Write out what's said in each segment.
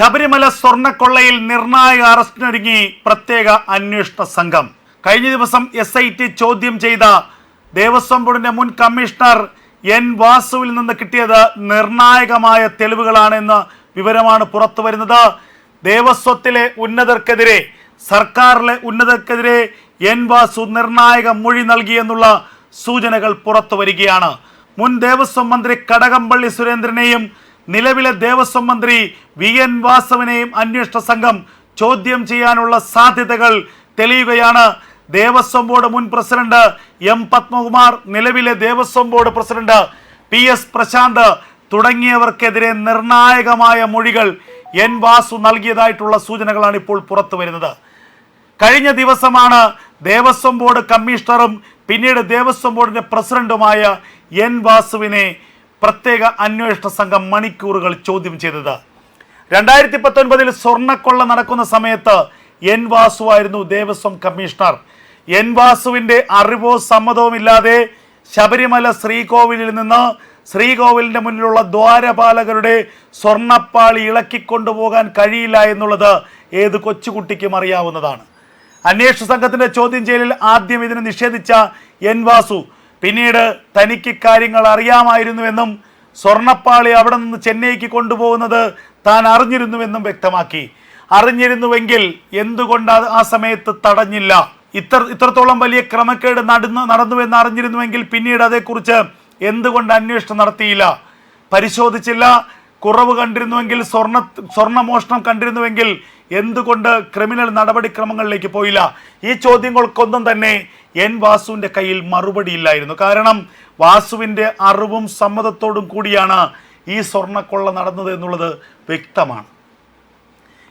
ശബരിമല സ്വർണക്കൊള്ളയിൽ നിർണായക അറസ്റ്റിനൊരുങ്ങി പ്രത്യേക അന്വേഷണ സംഘം. കഴിഞ്ഞ ദിവസം എസ് ഐ ടി ചോദ്യം ചെയ്ത ദേവസ്വം ബോർഡിന്റെ മുൻ കമ്മീഷണർ എൻ വാസുവിൽ നിന്ന് കിട്ടിയത് നിർണായകമായ തെളിവുകളാണെന്ന് വിവരമാണ് പുറത്തു വരുന്നത്. ദേവസ്വത്തിലെ ഉന്നതർക്കെതിരെ സർക്കാരിലെ ഉന്നതർക്കെതിരെ എൻ വാസു നിർണായക മൊഴി നൽകിയെന്നുള്ള സൂചനകൾ പുറത്തു വരികയാണ്. മുൻ ദേവസ്വം മന്ത്രി കടകംപള്ളി സുരേന്ദ്രനെയും നിലവിലെ ദേവസ്വം മന്ത്രി വി എൻ വാസവനെയും അന്വേഷണ സംഘം ചോദ്യം ചെയ്യാനുള്ള സാധ്യതകൾ തെളിയുകയാണ്. ദേവസ്വം ബോർഡ് മുൻ പ്രസിഡന്റ് എം പത്മകുമാർ നിലവിലെ Devaswom board president P S Prashanth തുടങ്ങിയവർക്കെതിരെ നിർണായകമായ മൊഴികൾ എൻ വാസു നൽകിയതായിട്ടുള്ള സൂചനകളാണ് ഇപ്പോൾ പുറത്തു വരുന്നത്. കഴിഞ്ഞ ദിവസമാണ് ദേവസ്വം ബോർഡ് കമ്മീഷണറും പിന്നീട് ദേവസ്വം ബോർഡിന്റെ പ്രസിഡന്റുമായ എൻ വാസുവിനെ പ്രത്യേക അന്വേഷണ സംഘം മണിക്കൂറുകൾ ചോദ്യം ചെയ്തത്. രണ്ടായിരത്തി പത്തൊൻപതിൽ സ്വർണക്കൊള്ള നടക്കുന്ന സമയത്ത് എൻ വാസു ആയിരുന്നു ദേവസ്വം കമ്മീഷണർ. എൻ വാസുവിന്റെ അറിവോ സമ്മതവും ഇല്ലാതെ ശബരിമല ശ്രീകോവിലിൽ നിന്ന് ശ്രീകോവിലിന്റെ മുന്നിലുള്ള ദ്വാരപാലകരുടെ സ്വർണപ്പാളി ഇളക്കിക്കൊണ്ടുപോകാൻ കഴിയില്ല എന്നുള്ളത് ഏത് കൊച്ചുകുട്ടിക്കും അറിയാവുന്നതാണ്. അന്വേഷണ സംഘത്തിന്റെ ചോദ്യം ചെയ്യലിൽ ആദ്യം ഇതിനെ നിഷേധിച്ച എൻ വാസു പിന്നീട് തനിക്ക് കാര്യങ്ങൾ അറിയാമായിരുന്നുവെന്നും സ്വർണപ്പാളി അവിടെ നിന്ന് ചെന്നൈക്ക് കൊണ്ടുപോകുന്നത് താൻ അറിഞ്ഞിരുന്നുവെന്നും വ്യക്തമാക്കി. അറിഞ്ഞിരുന്നുവെങ്കിൽ എന്തുകൊണ്ട് ആ സമയത്ത് തടഞ്ഞില്ല? ഇത്ര ഇത്രത്തോളം വലിയ ക്രമക്കേട് നടന്നു നടന്നുവെന്ന് അറിഞ്ഞിരുന്നുവെങ്കിൽ പിന്നീട് അതേക്കുറിച്ച് എന്തുകൊണ്ട് അന്വേഷണം നടത്തിയില്ല? പരിശോധിച്ചില്ല. കുറവ് കണ്ടിരുന്നുവെങ്കിൽ സ്വർണ സ്വർണമോഷണം കണ്ടിരുന്നുവെങ്കിൽ എന്തുകൊണ്ട് ക്രിമിനൽ നടപടിക്രമങ്ങളിലേക്ക് പോയില്ല? ഈ ചോദ്യങ്ങൾക്കൊന്നും തന്നെ എൻ വാസുവിന്റെ കയ്യിൽ മറുപടിയില്ലായിരുന്നു കാരണം വാസുവിന്റെ അറിവും സമ്മതത്തോടും കൂടിയാണ് ഈ സ്വർണക്കൊള്ള നടന്നത് എന്നുള്ളത് വ്യക്തമാണ്.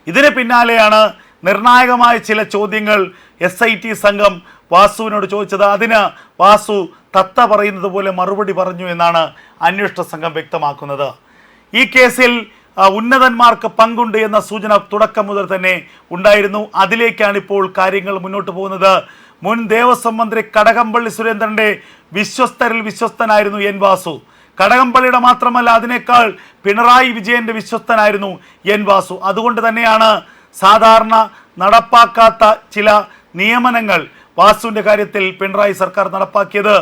ഇതിന് പിന്നാലെയാണ് നിർണായകമായ ചില ചോദ്യങ്ങൾ എസ് ഐ ടി സംഘം വാസുവിനോട് ചോദിച്ചത്. അതിന് വാസു തത്ത പറയുന്നത് പോലെ മറുപടി പറഞ്ഞു എന്നാണ് അന്വേഷണ സംഘം വ്യക്തമാക്കുന്നത്. ഈ കേസിൽ ഉന്നതന്മാർക്ക് പങ്കുണ്ട് എന്ന സൂചന തുടക്കം മുതൽ തന്നെ ഉണ്ടായിരുന്നു. അതിലേക്കാണ് ഇപ്പോൾ കാര്യങ്ങൾ മുന്നോട്ട് പോകുന്നത്. മുൻ ദേവസ്വം മന്ത്രി കടകംപള്ളി സുരേന്ദ്രന്റെ വിശ്വസ്തരിൽ വിശ്വസ്തനായിരുന്നു എൻ വാസു. കടകംപള്ളിയുടെ മാത്രമല്ല അതിനേക്കാൾ പിണറായി വിജയന്റെ വിശ്വസ്തനായിരുന്നു എൻ വാസു. അതുകൊണ്ട് തന്നെയാണ് സാധാരണ നടപ്പാക്കാത്ത ചില നിയമനങ്ങൾ വാസുവിന്റെ കാര്യത്തിൽ പിണറായി സർക്കാർ നടപ്പാക്കിയത്.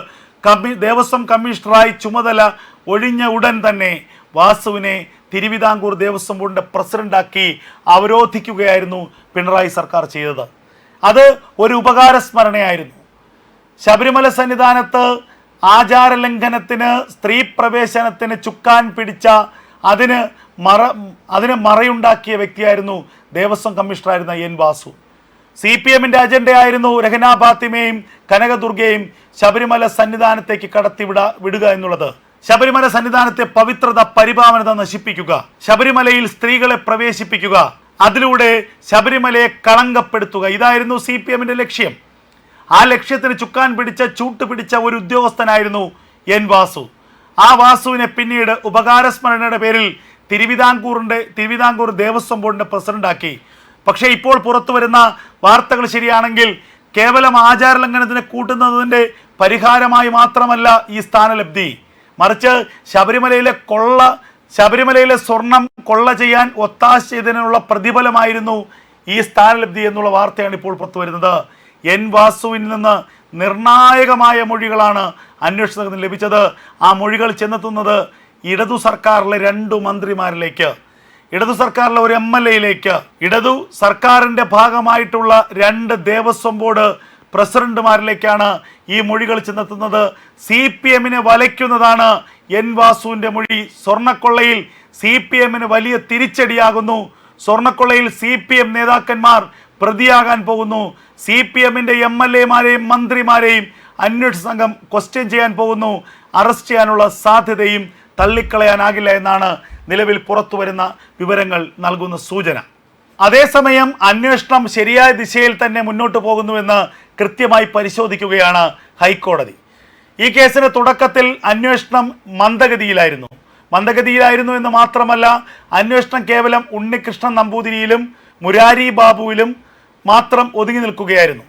കമ്മി ദേവസ്വം കമ്മീഷണറായി ചുമതല ഒഴിഞ്ഞ ഉടൻ തന്നെ വാസുവിനെ തിരുവിതാംകൂർ ദേവസ്വം ബോർഡിന്റെ പ്രസിഡന്റാക്കി അവരോധിക്കുകയായിരുന്നു പിണറായി സർക്കാർ ചെയ്തത്. അത് ഒരു ഉപകാര സ്മരണയായിരുന്നു ശബരിമല സന്നിധാനത്ത് ആചാരലംഘനത്തിന് സ്ത്രീ പ്രവേശനത്തിന് ചുക്കാൻ പിടിച്ച അതിന് മറ അതിന് മറയുണ്ടാക്കിയ വ്യക്തിയായിരുന്നു ദേവസ്വം കമ്മീഷണറായിരുന്ന എൻ വാസു. സി പി എമ്മിന്റെ അജണ്ടയായിരുന്നു രഹന ഫാത്തിമയും കനകദുർഗയും ശബരിമല സന്നിധാനത്തേക്ക് കടത്തിവിട വിടുക എന്നുള്ളത്. ശബരിമല സന്നിധാനത്തെ പവിത്രത പരിപാവനത നശിപ്പിക്കുക. ശബരിമലയിൽ സ്ത്രീകളെ പ്രവേശിപ്പിക്കുക. അതിലൂടെ ശബരിമലയെ കളങ്കപ്പെടുത്തുക. ഇതായിരുന്നു സി പി എമ്മിന്റെ ലക്ഷ്യം. ആ ലക്ഷ്യത്തിന് ചുക്കാൻ പിടിച്ച ചൂട്ട് പിടിച്ച ഒരു ഉദ്യോഗസ്ഥനായിരുന്നു എൻ വാസു. ആ വാസുവിനെ പിന്നീട് ഉപകാരസ്മരണയുടെ പേരിൽ തിരുവിതാംകൂറിന്റെ തിരുവിതാംകൂർ ദേവസ്വം ബോർഡിന്റെ പ്രസിഡന്റാക്കി. പക്ഷേ ഇപ്പോൾ പുറത്തു വരുന്ന വാർത്തകൾ ശരിയാണെങ്കിൽ കേവലം ആചാരലംഘനത്തിന് കൂട്ടുന്നതിന്റെ പരിഹാരമായി മാത്രമല്ല ഈ സ്ഥാനലബ്ധി. മറിച്ച് ശബരിമലയിലെ കൊള്ള ശബരിമലയിലെ സ്വർണം കൊള്ള ചെയ്യാൻ ഒത്താശ ചെയ്തതിനുള്ള പ്രതിഫലമായിരുന്നു ഈ സ്ഥാനലബ്ധി എന്നുള്ള വാർത്തയാണ് ഇപ്പോൾ പുറത്തുവരുന്നത് എൻ വാസുവിൽ നിന്ന് നിർണായകമായ മൊഴികളാണ് അന്വേഷണത്തിന് ലഭിച്ചത്. ആ മൊഴികൾ ചെന്നെത്തുന്നത് ഇടതു സർക്കാരിലെ രണ്ടു മന്ത്രിമാരിലേക്ക്. ഇടതു സർക്കാരിലെ ഒരു എം എൽ എയിലേക്ക്. ഇടതു സർക്കാരിന്റെ ഭാഗമായിട്ടുള്ള രണ്ട് ദേവസ്വം ബോർഡ് പ്രസിഡന്റുമാരിലേക്കാണ് ഈ മൊഴികൾ ചെന്നെത്തുന്നത്. സി പി എമ്മിനെ വലയ്ക്കുന്നതാണ് എൻ വാസുവിന്റെ മൊഴി. സ്വർണക്കൊള്ളയിൽ സി പി എമ്മിന് വലിയ തിരിച്ചടിയാകുന്നു. സ്വർണക്കൊള്ളയിൽ സി പി എം നേതാക്കന്മാർ പ്രതിയാകാൻ പോകുന്നു. സി പി എമ്മിന്റെ എം എൽ എമാരെയും മന്ത്രിമാരെയും അന്വേഷണ സംഘം ക്വസ്റ്റ്യൻ ചെയ്യാൻ പോകുന്നു. അറസ്റ്റ് ചെയ്യാനുള്ള സാധ്യതയും തള്ളിക്കളയാനാകില്ല എന്നാണ് നിലവിൽ പുറത്തു വരുന്ന വിവരങ്ങൾ നൽകുന്ന സൂചന. അതേസമയം അന്വേഷണം ശരിയായ ദിശയിൽ തന്നെ മുന്നോട്ട് പോകുന്നുവെന്ന് കൃത്യമായി പരിശോധിക്കുകയാണ് ഹൈക്കോടതി. ഈ കേസിന് തുടക്കത്തിൽ അന്വേഷണം മന്ദഗതിയിലായിരുന്നു. മന്ദഗതിയിലായിരുന്നു എന്ന് മാത്രമല്ല അന്വേഷണം കേവലം ഉണ്ണികൃഷ്ണൻ നമ്പൂതിരിയിലും മുരാരി ബാബുവിലും മാത്രം ഒതുങ്ങി നിൽക്കുകയായിരുന്നു.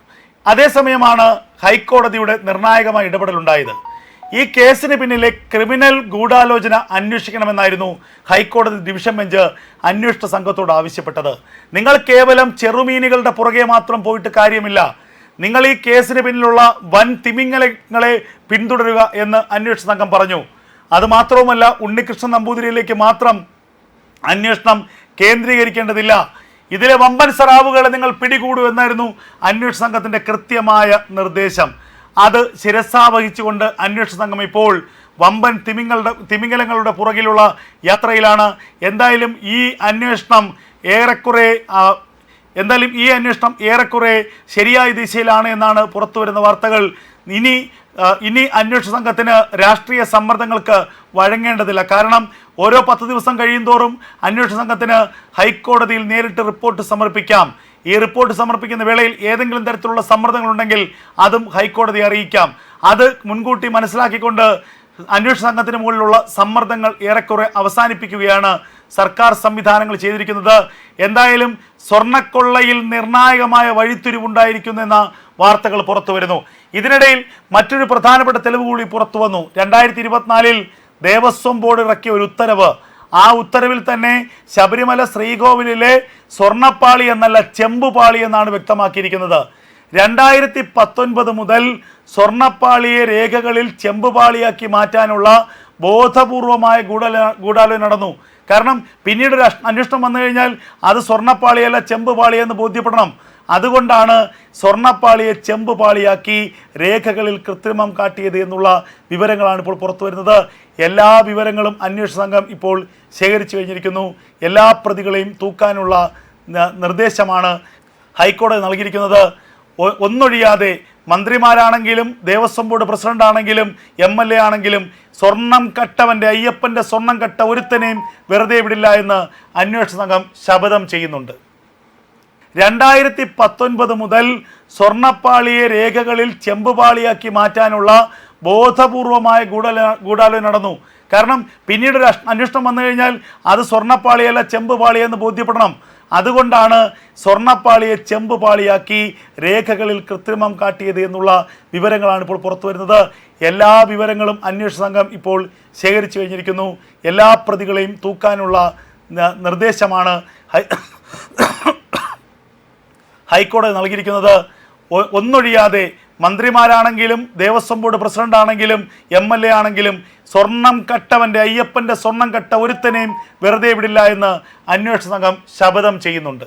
അതേസമയമാണ് ഹൈക്കോടതിയുടെ നിർണായകമായ ഇടപെടലുണ്ടായത്. ഈ കേസിന് പിന്നിലെ ക്രിമിനൽ ഗൂഢാലോചന അന്വേഷിക്കണമെന്നായിരുന്നു ഹൈക്കോടതി ഡിവിഷൻ ബെഞ്ച് അന്വേഷണ സംഘത്തോട് ആവശ്യപ്പെട്ടത്. നിങ്ങൾ കേവലം ചെറുമീനുകളുടെ പുറകെ മാത്രം പോയിട്ട് കാര്യമില്ല. നിങ്ങൾ ഈ കേസിന് പിന്നിലുള്ള വൻ തിമിംഗലങ്ങളെ പിന്തുടരുക എന്ന് അന്വേഷണ സംഘം പറഞ്ഞു. അതുമാത്രവുമല്ല ഉണ്ണികൃഷ്ണൻ നമ്പൂതിരിയിലേക്ക് മാത്രം അന്വേഷണം കേന്ദ്രീകരിക്കേണ്ടതില്ല. ഇതിലെ വമ്പൻ സറാവുകളെ നിങ്ങൾ പിടികൂടൂ എന്നായിരുന്നു അന്വേഷണ സംഘത്തിന്റെ കൃത്യമായ നിർദ്ദേശം. അത് ശിരസാവഹിച്ചുകൊണ്ട് അന്വേഷണ സംഘം ഇപ്പോൾ വമ്പൻ തിമിങ്ങളുടെ തിമിംഗലങ്ങളുടെ പുറകിലുള്ള യാത്രയിലാണ്. എന്തായാലും ഈ അന്വേഷണം ഏറെക്കുറെ എന്തായാലും ഈ അന്വേഷണം ഏറെക്കുറെ ശരിയായ ദിശയിലാണ് എന്നാണ് പുറത്തു വരുന്ന വാർത്തകൾ. ഇനി ഇനി അന്വേഷണ സംഘത്തിന് രാഷ്ട്രീയ സമ്മർദ്ദങ്ങൾക്ക് വഴങ്ങേണ്ടതില്ല. കാരണം ഓരോ പത്ത് ദിവസം കഴിയുന്തോറും അന്വേഷണ സംഘത്തിന് ഹൈക്കോടതിയിൽ നേരിട്ട് റിപ്പോർട്ട് സമർപ്പിക്കാം. ഈ റിപ്പോർട്ട് സമർപ്പിക്കുന്ന വേളയിൽ ഏതെങ്കിലും തരത്തിലുള്ള സമ്മർദ്ദങ്ങളുണ്ടെങ്കിൽ അതും ഹൈക്കോടതി അറിയിക്കാം. അത് മുൻകൂട്ടി മനസ്സിലാക്കിക്കൊണ്ട് അന്വേഷണ സംഘത്തിന് മുകളിലുള്ള സമ്മർദ്ദങ്ങൾ ഏറെക്കുറെ അവസാനിപ്പിക്കുകയാണ് സർക്കാർ സംവിധാനങ്ങൾ ചെയ്തിരിക്കുന്നത്. എന്തായാലും സ്വർണക്കൊള്ളയിൽ നിർണായകമായ വഴിത്തിരിവുണ്ടായിരിക്കുന്നെന്ന വാർത്തകൾ പുറത്തു വരുന്നു ഇതിനിടയിൽ മറ്റൊരു പ്രധാനപ്പെട്ട തെളിവ് കൂടി പുറത്തു വന്നു രണ്ടായിരത്തി ഇരുപത്തിനാലിൽ ദേവസ്വം ബോർഡ് ഇറക്കിയ ഒരു ഉത്തരവ് ആ ഉത്തരവിൽ തന്നെ ശബരിമല ശ്രീകോവിലിലെ സ്വർണപ്പാളി എന്നല്ല ചെമ്പുപാളി എന്നാണ് വ്യക്തമാക്കിയിരിക്കുന്നത്. രണ്ടായിരത്തി പത്തൊൻപത് മുതൽ സ്വർണപ്പാളിയെ രേഖകളിൽ ചെമ്പുപാളിയാക്കി മാറ്റാനുള്ള ബോധപൂർവമായ ഗൂഢാല ഗൂഢാലോചന നടന്നു. കാരണം പിന്നീട് ഒരു അന്വേഷണം വന്നു കഴിഞ്ഞാൽ അത് സ്വർണപ്പാളിയല്ല ചെമ്പുപാളിയെന്ന് ബോധ്യപ്പെടണം. അതുകൊണ്ടാണ് സ്വർണപ്പാളിയെ ചെമ്പുപാളിയാക്കി രേഖകളിൽ കൃത്രിമം കാട്ടിയത് എന്നുള്ള വിവരങ്ങളാണ് ഇപ്പോൾ പുറത്തു വരുന്നത്. എല്ലാ വിവരങ്ങളും അന്വേഷണ സംഘം ഇപ്പോൾ ശേഖരിച്ചു കഴിഞ്ഞിരിക്കുന്നു. എല്ലാ പ്രതികളെയും തൂക്കാനുള്ള നിർദ്ദേശമാണ് ഹൈക്കോടതി നൽകിയിരിക്കുന്നത്. ഒന്നൊഴിയാതെ മന്ത്രിമാരാണെങ്കിലും ദേവസ്വം ബോർഡ് പ്രസിഡന്റ് ആണെങ്കിലും എം എൽ എ ആണെങ്കിലും സ്വർണം കട്ടവന്റെ അയ്യപ്പന്റെ സ്വർണം കട്ട ഒരുത്തനെയും വെറുതെ വിടില്ല എന്ന് അന്വേഷണ സംഘം ശപഥം ചെയ്യുന്നുണ്ട്. രണ്ടായിരത്തി പത്തൊൻപത് മുതൽ സ്വർണപ്പാളിയെ രേഖകളിൽ ചെമ്പുപാളിയാക്കി മാറ്റാനുള്ള ബോധപൂർവമായ ഗൂഢാല ഗൂഢാലോചന നടന്നു. കാരണം പിന്നീട് ഒരു അന്വേഷണം വന്നു കഴിഞ്ഞാൽ അത് സ്വർണപ്പാളിയല്ല ചെമ്പുപാളിയെന്ന് ബോധ്യപ്പെടണം. അതുകൊണ്ടാണ് സ്വർണപ്പാളിയെ ചെമ്പുപാളിയാക്കി രേഖകളിൽ കൃത്രിമം കാട്ടിയത് എന്നുള്ള വിവരങ്ങളാണ് ഇപ്പോൾ പുറത്തു വരുന്നത്. എല്ലാ വിവരങ്ങളും അന്വേഷണ സംഘം ഇപ്പോൾ ശേഖരിച്ചു കഴിഞ്ഞിരിക്കുന്നു. എല്ലാ പ്രതികളെയും തൂക്കാനുള്ള നിർദ്ദേശമാണ് ഹൈക്കോടതി നൽകിയിരിക്കുന്നത് ഒന്നൊഴിയാതെ മന്ത്രിമാരാണെങ്കിലും ദേവസ്വം ബോർഡ് പ്രസിഡന്റ് ആണെങ്കിലും എം എൽ എ ആണെങ്കിലും സ്വർണം കട്ടവന്റെ അയ്യപ്പന്റെ സ്വർണം കട്ട ഒരുത്തനെയും വെറുതെ വിടില്ല എന്ന് അന്വേഷണ സംഘം ശപഥം ചെയ്യുന്നുണ്ട്.